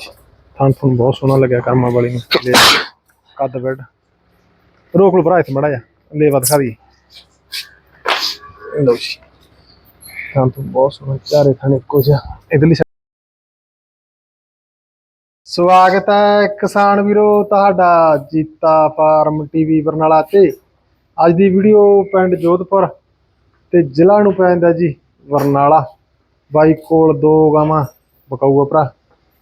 ਥਾਂ ਤੁਹਾਨੂੰ ਬਹੁਤ ਸੋਹਣਾ ਲੱਗਿਆ ਕਰਮਾਂ ਵਾਲੀ ਨੂੰ। ਲੈ, ਕੱਦ ਬੈਡ। ਰੋਕ ਲੋ ਭਰਾ, ਇੱਥੇ ਮੜਾ ਜਾ ਲੈ, ਵਧ ਖਾਦੀ ਲਓ ਜੀ। ਥਾਂ ਤੁਹਾਨੂੰ ਬਹੁਤ ਸੋਹਣਾ, ਚਾਰੇ ਥਾਂ ਇੱਕੋ ਜਿਹਾ। ਇਧਰਲੀ ਸਵਾਗਤ ਹੈ ਕਿਸਾਨ ਵੀਰੋ, ਤੁਹਾਡਾ ਜੀਤਾ ਫਾਰਮ ਟੀਵੀ ਬਰਨਾਲਾ ਤੇ। ਅੱਜ ਦੀ ਵੀਡੀਓ ਪਿੰਡ ਜੋਧਪੁਰ ਤੇ ਜ਼ਿਲ੍ਹਾ ਨੂੰ ਪੈਂਦਾ ਜੀ, ਬਰਨਾਲਾ। ਬਾਈ ਕੋਲ ਦੋ ਗਾਵਾਂ, ਬਕਾਊਆ ਭਰਾ।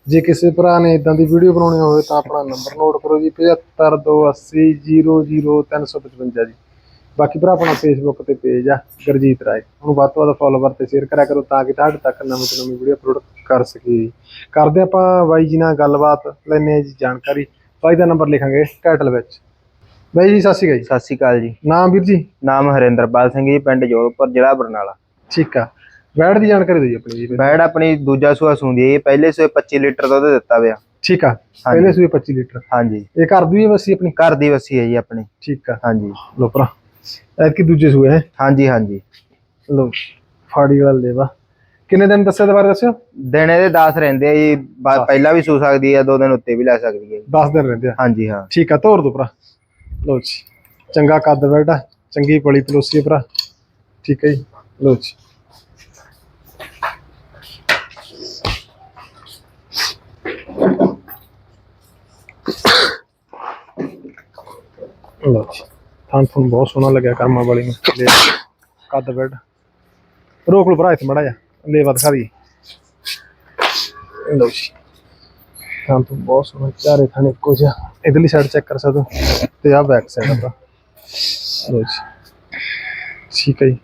ਜੇ ਕਿਸੇ ਭਰਾ ਨੇ ਇਦਾਂ ਦੀ ਵੀਡੀਓ ਬਣਾਉਣੀ ਹੋਵੇ ਤਾਂ ਆਪਣਾ ਨੰਬਰ ਨੋਟ ਕਰੋ ਜੀ 7528000355 ਜੀ। ਬਾਕੀ ਭਰਾ ਆਪਣਾ ਫੇਸਬੁੱਕ ਤੇ ਪੇਜ ਆ ਗੁਰਜੀਤ ਰਾਏ। ਉਹਨੂੰ ਵੱਧ ਤੋਂ ਵੱਧ ਫੋਲੋਵਰ ਤੇ ਸ਼ੇਅਰ ਕਰਿਆ ਕਰੋ ਤਾਂ ਕਿ ਤੁਹਾਡੇ ਤੱਕ ਨਵੀਂ ਤੋਂ ਨਵੀਂ ਵੀਡੀਓ ਅਪਲੋਡ ਕਰ ਸਕੀਏ ਕਰਦੇ ਆਪਾਂ ਬਾਈ ਜੀ ਨਾਲ ਗੱਲਬਾਤ ਲੈਣੇ ਆ ਜੀ ਜਾਣਕਾਰੀ। ਬਾਈ ਦਾ ਨੰਬਰ ਲਿਖਾਂਗੇ ਟਾਈਟਲ ਵਿੱਚ। ਬਾਈ ਜੀ ਸਤਿ ਸ਼੍ਰੀ ਅਕਾਲ ਜੀ। ਸਤਿ ਸ਼੍ਰੀ ਅਕਾਲ ਜੀ। ਨਾਮ ਵੀਰ ਜੀ? ਨਾਮ ਹਰਿੰਦਰਪਾਲ ਸਿੰਘ ਜੀ ਪਿੰਡ ਜੋਧਪੁਰ ਜ਼ਿਲ੍ਹਾ ਬਰਨਾਲਾ। ਠੀਕ ਆ। ਵੈੜ ਦੀ ਜਾਣਕਾਰੀ ਦਿਓ ਜੀ ਆਪਣੀ ਜੀ ਬੈੜ ਆਪਣੀ ਦੂਜਾ ਸੂਆ ਸੂੰਦੀ ਹੈ ਇਹ ਪਹਿਲੇ ਸੂਏ 25 ਲੀਟਰ ਦੁੱਧ ਦਿੱਤਾ ਪਿਆ ਠੀਕ ਆ ਪਹਿਲੇ ਸੂਏ 25 ਲੀਟਰ। ਹਾਂਜੀ। ਇਹ ਘਰ ਦੀ ਹੈ ਵਸੀ ਆਪਣੀ? ਘਰ ਦੀ ਵਸੀ ਹੈ ਜੀ ਆਪਣੀ। ਠੀਕ ਆ। ਹਾਂਜੀ। ਲੋ ਭਰਾ ਐਤਕੀ ਦੂਜੇ ਸੂਏ ਹੈ। ਹਾਂਜੀ ਹਾਂਜੀ। ਲੋ ਫਾੜੀ ਵਾਲ ਦੇਵਾ ਕਿੰਨੇ ਦਿਨ ਦੱਸਿਆ ਦੁਬਾਰਾ ਦੱਸਿਓ? ਦਿਨ ਇਹਦੇ 10 ਰਹਿੰਦੇ ਆ ਜੀ ਬਾ- ਪਹਿਲਾਂ ਵੀ ਸੂ ਸਕਦੀ ਹੈ ਦੋ ਦਿਨ ਉੱਤੇ ਵੀ ਲੈ ਸਕਦੀ ਹੈ ਜੀ। 10 ਦਿਨ ਰਹਿੰਦੇ ਆ। ਹਾਂਜੀ ਹਾਂ। ਠੀਕ ਆ ਤੋਰ ਦੋ ਭਰਾ। ਲੋ ਜੀ ਚੰਗਾ ਕੱਦ ਬੈਠਾ ਚੰਗੀ ਪਲੀ ਪਲੋਸੀ ਆ ਭਰਾ। ਠੀਕ ਹੈ ਜੀ ਲੋ ਜੀ। ਲੋ ਜੀ ਥਾਂ ਤੁਹਾਨੂੰ ਬਹੁਤ ਸੋਹਣਾ ਲੱਗਿਆ ਕਰਮਾਂ ਵਾਲੀ ਨੂੰ। ਲੈ ਕੱਦ ਬੈਡ ਰੋਕ ਲੋ ਭਰਾ ਇੱਥੇ ਮੜਾ ਜਾ ਲੈ ਵਧ ਖਾਦੀ ਲੋ ਜੀ ਥਾਂ ਤੋਂ ਬਹੁਤ ਸੋਹਣਾ, ਚਾਰੇ ਥਾਂ ਇੱਕੋ ਜਿਹਾ। ਇਧਰਲੀ ਸਾਈਡ ਚੈੱਕ ਕਰ ਸਕਦੇ ਤੇ ਆਹ ਬੈਕ ਸਾਈਡ ਆਪਣਾ ਲੋ ਜੀ, ਠੀਕ ਹੈ ਜੀ।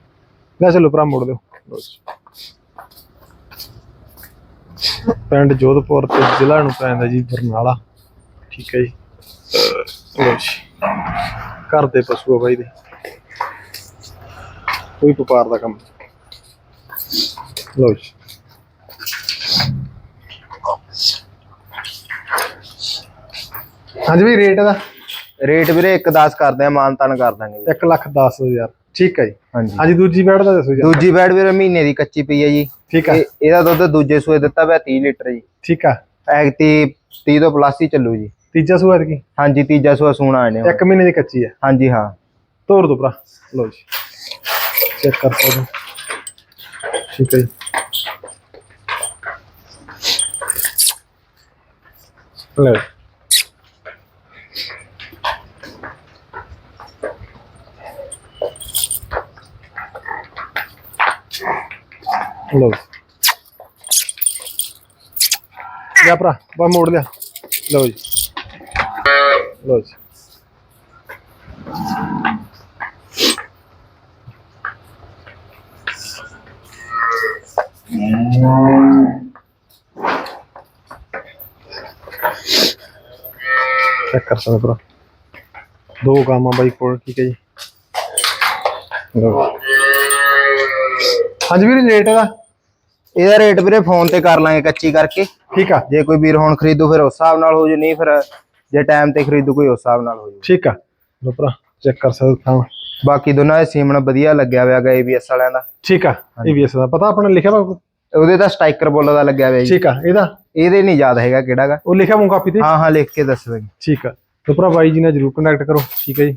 ਲੈ ਚਲੋ ਭਰਾ, ਮੋੜ ਦਿਓ। ਲੋ ਜੀ। ਪਿੰਡ ਜੋਧਪੁਰ ਤੇ ਜ਼ਿਲ੍ਹਾ ਨੂੰ ਪੈਂਦਾ ਜੀ ਬਰਨਾਲਾ। ਠੀਕ ਹੈ ਜੀ। ਲੋ ਜੀ। ਘਰ ਦੇ ਪਸ਼ੂ ਆ ਬਾਈ ਦੇ। ਕੋਈ ਵਪਾਰ ਦਾ ਕੰਮ। ਲੋ ਜੀ। ਹਾਂਜੀ ਵੀ ਰੇਟ ਦਾ? ਰੇਟ ਵੀਰੇ 1.10 ਕਰਦੇ ਆ ਮਾਨ ਤਾਨ ਕਰ ਦਾਂਗੇ ਜੀ। 1 ਲੱਖ 10 ਹਜ਼ਾਰ। ਠੀਕ ਹੈ ਜੀ। ਹਾਂਜੀ। ਹਾਂਜੀ ਦੂਜੀ ਬੈਡ ਦਾ ਦੱਸੋ ਜੀ ਦੂਜੀ ਬੈੜ ਵੀਰੇ ਮਹੀਨੇ ਦੀ ਕੱਚੀ ਪਈ ਹੈ ਜੀ। ਠੀਕ ਇਹ- ਇਹਦਾ ਦੁੱਧ ਦੂਜੇ ਸੂਏ ਦਿੱਤਾ ਪਿਆ 30 ਲੀਟਰ ਜੀ। ਠੀਕ ਆ ਐਗਤੀ 30 ਤੋਂ ਪਲੱਸ ਹੀ ਚੱਲੂ ਜੀ। ਤੀਜਾ ਸੂਆ ਕੀ ਹਾਂਜੀ ਤੀਜਾ ਸੂਆ ਸੂਣਾ ਆਣੇ ਇੱਕ ਮਹੀਨੇ ਦੀ ਕੱਚੀ ਹੈ? ਹਾਂਜੀ ਹਾਂ। ਤੋੜ ਦੋ ਭਰਾ। ਲਓ ਜੀ। ਚੈੱਕ ਕਰ ਹੋ। ਠੀਕ ਹੈ ਜੀ। ਲਓ ਲਓ ਜਾ। ਭਰਾ ਬਾ ਮੋੜ ਲਿਆ। ਲਓ ਜੀ। ਲਓ ਜੀ। ਚੈੱਕ ਕਰ ਸਕਦੇ ਭਰਾ। ਦੋ ਗਾਵਾਂ ਬਾਈ ਕੋਲ, ਠੀਕ ਹੈ ਜੀ। ਲਓ। ਹਾਂਜੀ ਵੀਰ ਰੇਟ ਦਾ ਇਹਦਾ ਰੇਟ ਵੀਰੇ ਫੋਨ ਤੇ ਕਰ ਲਾਂਗੇ ਕੱਚੀ ਕਰਕੇ। ਠੀਕ ਆ। ਜੇ ਕੋਈ ਵੀਰ ਹੁਣ ਖਰੀਦੂ ਫਿਰ ਉਸ ਹਿਸਾਬ ਨਾਲ ਹੋ ਜੂ ਨਹੀਂ ਫਿਰ ਜੇ ਟਾਈਮ ਤੇ ਖਰੀਦੂ ਕੋਈ ਉਸ ਹਿਸਾਬ ਨਾਲ ਹੋ ਜੂ। ਠੀਕ ਆ। ਲੋ ਭਰਾ ਚੈੱਕ ਕਰ ਸਕਦੇ ਥਾਂ ਬਾਕੀ ਦੋਨਾਂ ਦੇ ਸੀਮਨ ਵਧੀਆ ਲੱਗਿਆ ਹੋਇਆ ਗਾ ABS ਵਾਲਿਆਂ ਦਾ। ਠੀਕ ਆ ਏਬੀਐਸ ਦਾ। ਪਤਾ ਆਪਣਾ ਲਿਖਿਆ ਵਾ ਉਹਦੇ ਤਾਂ ਸਟ੍ਰਾਈਕਰ ਬੁੱਲ ਦਾ ਲੱਗਿਆ ਹੋਇਆ ਜੀ। ਠੀਕ ਆ ਇਹਦਾ? ਇਹਦੇ ਨਹੀਂ ਯਾਦ ਹੈਗਾ ਕਿਹੜਾਗਾ ਉਹ ਲਿਖਿਆ ਮੂੰ ਕਾਪੀ ਤੇ? ਹਾਂ ਹਾਂ ਲਿਖ ਕੇ ਦੱਸ ਦਾਂਗੇ ਠੀਕ ਆ। ਲੋ ਭਰਾ ਬਾਈ ਜੀ ਨਾਲ ਜਰੂਰ ਕੰਟੈਕਟ ਕਰੋ। ਠੀਕ ਹੈ ਜੀ।